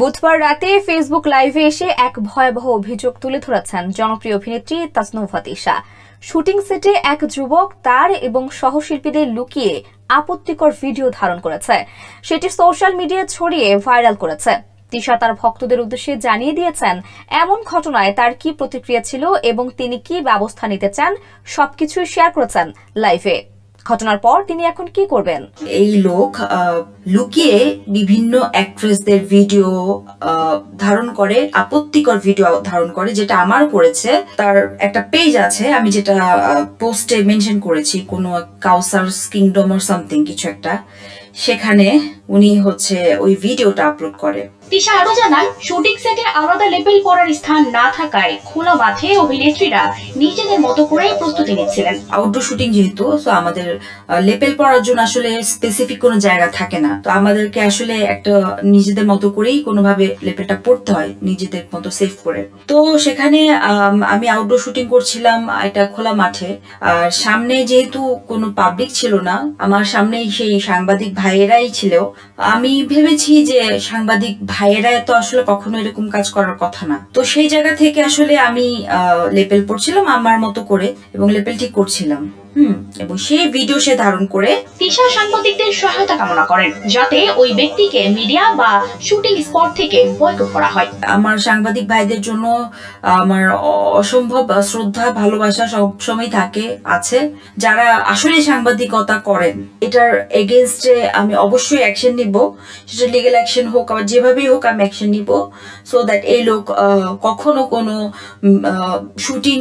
বুধবার রাতে ফেসবুক লাইভে এসে এক ভয়াবহ অভিযোগ তুলে ধরেছেন জনপ্রিয় অভিনেত্রী তাসনুভা তিশা শুটিং সেটে এক যুবক তার এবং সহশিল্পীদের লুকিয়ে আপত্তিকর ভিডিও ধারণ করেছে। সেটি সোশ্যাল মিডিয়ায় ছড়িয়ে ভাইরাল করেছে। তিশা তার ভক্তদের উদ্দেশ্যে জানিয়ে দিয়েছেন, এমন ঘটনায় তার কি প্রতিক্রিয়া ছিল এবং তিনি কি ব্যবস্থা নিতে চান, সবকিছুই শেয়ার করেছেন লাইভে। ঘটনার পর তিনি এখন কি করবেন? এই লোক লুকিয়ে বিভিন্ন অ্যাক্ট্রেসদের ভিডিও ধারণ করে, আপত্তিকর ভিডিও ধারণ করে, যেটা আমার করেছে তার একটা পেজ আছে, আমি যেটা পোস্টে মেনশন করেছি, কোনো কাউসার কিংডম অর সামথিং কিছু একটা। সেখানে উনি হচ্ছে ওই ভিডিওটা আপলোড করে। তিশা আরও জানান শুটিং সেটে আলাদা লেবেল পরার স্থান না থাকায় খোলা মাঠে অভিনেত্রীরা নিজেদের মতো করে প্রস্তুতি নিচ্ছিলেন। আউটডোর শুটিং যেহেতু তো আমাদের লেপেল পড়ার জন্য আসলে স্পেসিফিক কোনো জায়গা থাকে না। তো আমাদেরকে আসলে একটা নিজেদের মতো করেই কোনোভাবে লেপেলটা পড়তে হয় নিজেদের মতো সেভ করে। তো সেখানে আম, আমি আউটডোর শুটিং করছিলাম এটা খোলা মাঠে। আর সামনে যেহেতু কোনো পাবলিক ছিল না আমার সামনেই সেই সাংবাদিক ভাইয়েরাই ছিল। আমি ভেবেছি যে সাংবাদিক ভাইয়েরা তো আসলে কখনো এরকম কাজ করার কথা না। তো সেই জায়গা থেকে আসলে আমি লেপেল পড়ছিলাম আমার মতো করে এবং লেপেল ঠিক করছিলাম। হুম এবং সেই ভিডিও সে ধারণ করে তিশা সাংবাদিকদের সহায়তা কামনা করেন যাতে ওই ব্যক্তিকে মিডিয়া বা শুটিং স্পট থেকে বয়কট করা হয়। আমার সাংবাদিক ভাইদের জন্য আমার অসম্ভব শ্রদ্ধা ভালোবাসা সবসময় থাকে আছে। যারা আসলে সাংবাদিকতা করেন এটার এগেনস্টে আমি অবশ্যই অ্যাকশন নিব। সেটা লিগেল অ্যাকশন হোক আবার যেভাবেই হোক আমি অ্যাকশন নিব। সো দ্যাট এই লোক কখনো কোনো শুটিং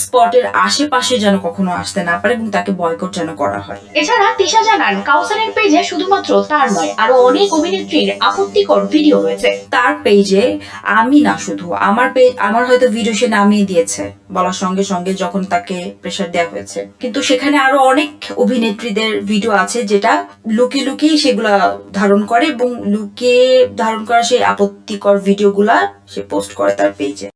স্পটের আশেপাশে যেন কখনো আসতে না পারে এবং তাকে বয়কট যেন করা হয়। এছাড়া তিশা জানান কাউসারের পেজে শুধুমাত্র তার নয় আরও অনেক অভিনেত্রীর আপত্তিকর ভিডিও রয়েছে তার পেজে আমি না শুধু আমার পেজ আমার হয়তো ভিডিও সে নামিয়ে দিয়েছে বলার সঙ্গে সঙ্গে যখন তাকে প্রেশার দেওয়া হয়েছে। কিন্তু সেখানে আরও অনেক অভিনেত্রীদের ভিডিও আছে যেটা লুকিয়ে লুকিয়ে সেগুলা ধারণ করে এবং লুকিয়ে ধারণ করা সেই আপত্তিকর ভিডিওগুলা সে পোস্ট করে তার পেজে